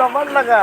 জমার লাগা।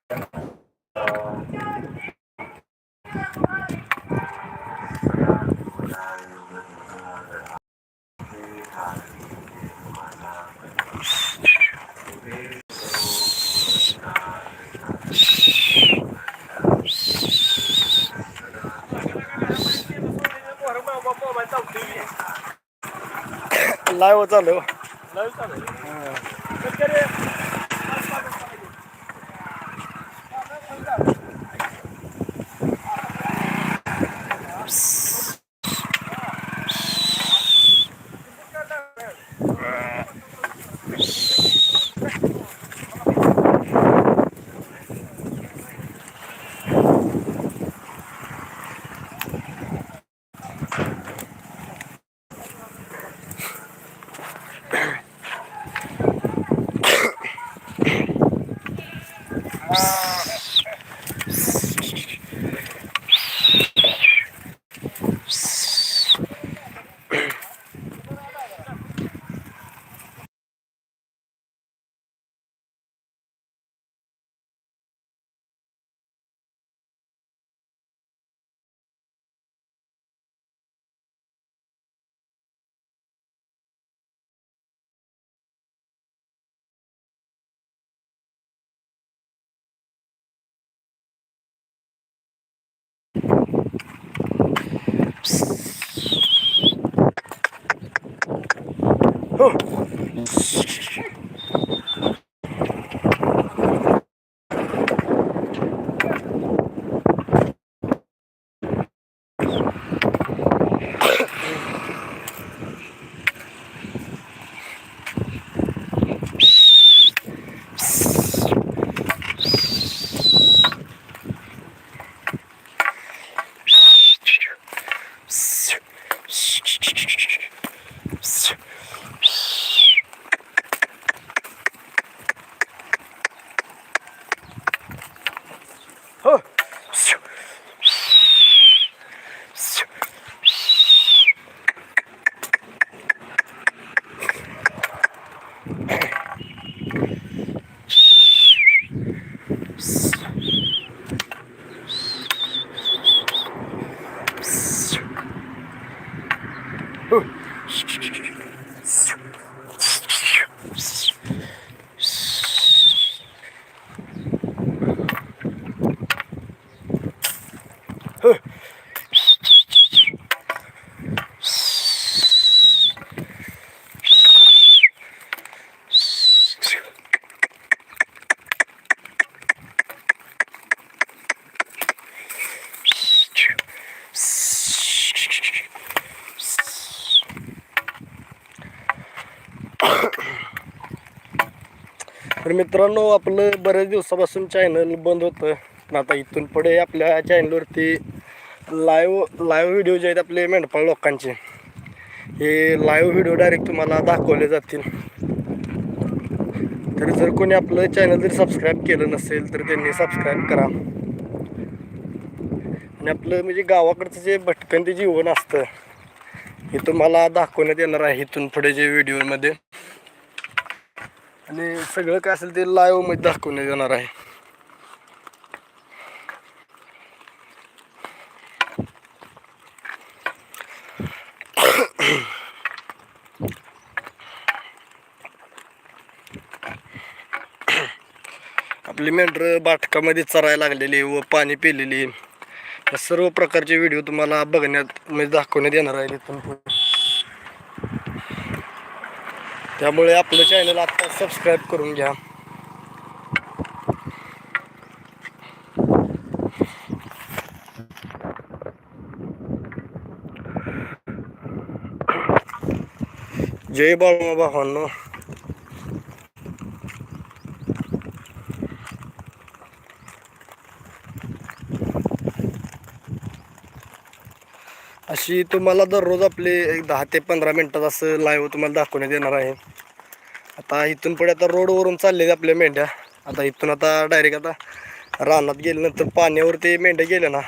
चला चला लाईव्ह चालू आहे. हो Shoo. तर मित्रांनो आपलं बऱ्याच दिवसापासून चॅनल बंद होतं. पण आता इथून पुढे आपल्या चॅनलवरती लाईव्ह लाईव्ह व्हिडिओ जे आहेत आपले मेंढपाळ लोकांचे हे लाईव्ह व्हिडिओ डायरेक्ट तुम्हाला दाखवले जातील. तर जर कोणी आपलं चॅनल जर सबस्क्राईब केलं नसेल तर त्यांनी सबस्क्राईब करा. आणि आपलं म्हणजे गावाकडचं जे भटकन ते जीवन असतं हे तुम्हाला दाखवण्यात येणार आहे इथून पुढे जे व्हिडिओमध्ये आणि सगळं काय असेल ते लाईव्हमध्ये दाखवण्यात येणार आहे. आपली मेंढर बाटकामध्ये चरायला लागलेली व पाणी पिलेली या सर्व प्रकारचे व्हिडिओ तुम्हाला बघण्यात म्हणजे दाखवण्यात येणार आहे. तिथून पुढे त्यामुळे आपलं चॅनल आता सबस्क्राईब करून घ्या. जय बाळमा भावांनो. अशी तुम्हाला दररोज आपले एक दहा ते पंधरा मिनटात असं लाईव्ह तुम्हाला दाखवण्यात येणार आहे. आता इथून पुढे आता रोडवरून चालले आपल्या मेंढ्या. आता इथून आता डायरेक्ट आता रानात गेल्यानंतर पाण्यावर ते मेंढ्या गेल्या ना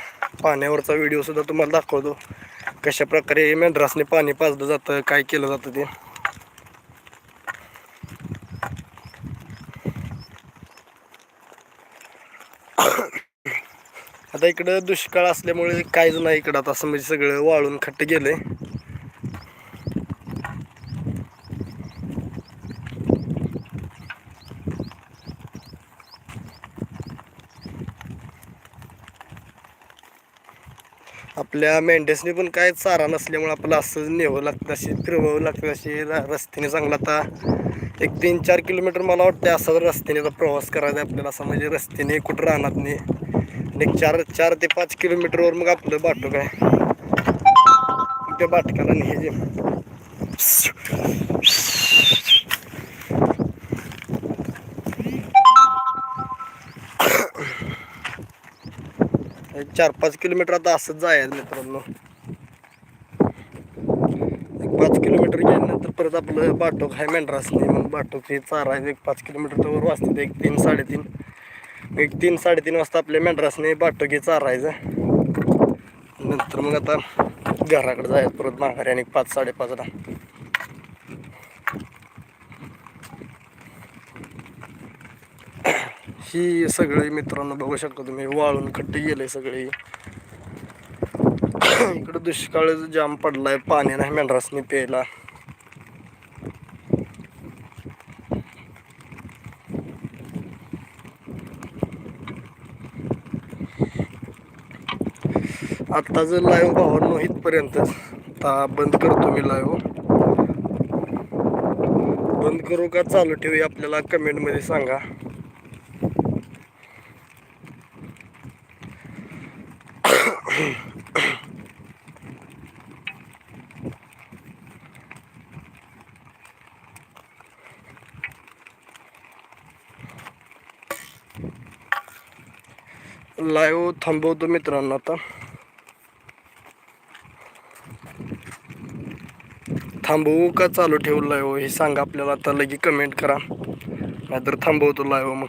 पाण्यावरचा व्हिडिओसुद्धा तुम्हाला दाखवतो. कशा प्रकारे मेंढरासने पाणी पाजलं जातं काय केलं जातं ते. आता इकडं दुष्काळ असल्यामुळे काहीच नाही इकडं आता असं म्हणजे सगळं वाळून खट्ट गेलंय. आपल्या मेंढ्यासनी पण काय चारा नसल्यामुळे आपलं असं न्यावं लागतं अशी फिरवावं लागतं अशी रस्त्याने चांगला आता एक तीन चार किलोमीटर मला वाटतं असा रस्त्याने प्रवास करायचा आहे आपल्याला असं म्हणजे रस्त्याने कुठं राहणार नाही. आणि एक चार चार ते पाच किलोमीटरवर मग आपलं बाटूक आहे. त्या बाटकाला हे जे चार पाच किलोमीटर आता असंच जायचं मित्रांनो. एक पाच किलोमीटर गेल्यानंतर परत आपलं बाटोक आहे मेंढरा नाही मग बाटोक हे चारायचं एक पाच किलोमीटर वर वाचते एक तीन साडेतीन. एक तीन साडेतीन वाजता आपल्या मेंढरासने बाटोक हे चारायचं. नंतर मग आता घराकडे जायचं परत माघारी आणि पाच साडेपाचला ही सगळे मित्रांनो बघू शकता तुम्ही वाळून खड्डे गेले सगळे. इकडं दुष्काळ जाम पडलाय पाणी नाही मेंढरासनी प्यायला. आत्ता जर लाईव्ह भावांनो इथपर्यंत आता बंद करतो मी लाईव्ह बंद करू का चालू ठेवूया आपल्याला कमेंटमध्ये सांगा. लाईव्ह थांबवतो मित्रांनो आता. थांबवू का चालू ठेवू लाईव्ह हो? हे सांगा आपल्याला आता लगे कमेंट करा. नाहीतर थांबवतो लाईव्ह मग.